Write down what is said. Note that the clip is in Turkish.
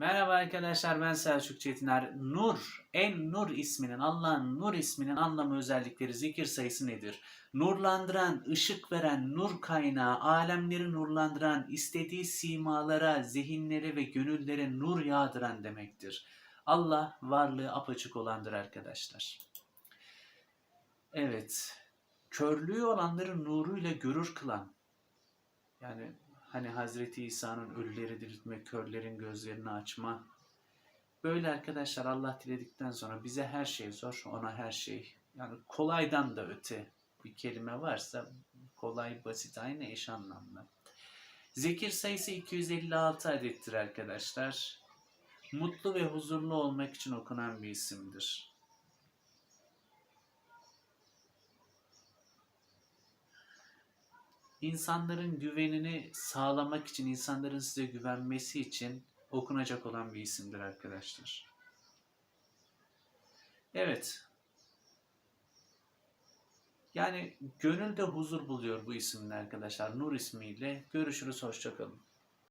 Merhaba arkadaşlar ben Selçuk Çetiner. Nur, en Nur isminin, Allah'ın Nur isminin anlamı özellikleri zikir sayısı nedir? Nurlandıran, ışık veren, nur kaynağı, alemleri nurlandıran, istediği simalara, zihinlere ve gönüllere nur yağdıran demektir. Allah varlığı apaçık olandır arkadaşlar. Evet, körlüğü olanları nuruyla görür kılan, yani hani Hazreti İsa'nın ölüleri diriltme, körlerin gözlerini açma. Böyle arkadaşlar Allah diledikten sonra bize her şey zor, ona her şey. Yani kolaydan da öte bir kelime varsa kolay, basit, aynı eş anlamlı. Zikir sayısı 256 adettir arkadaşlar. Mutlu ve huzurlu olmak için okunan bir isimdir. İnsanların güvenini sağlamak için, insanların size güvenmesi için okunacak olan bir isimdir arkadaşlar. Evet. Yani gönülde huzur buluyor bu isimle arkadaşlar. Nur ismiyle. Görüşürüz, hoşçakalın.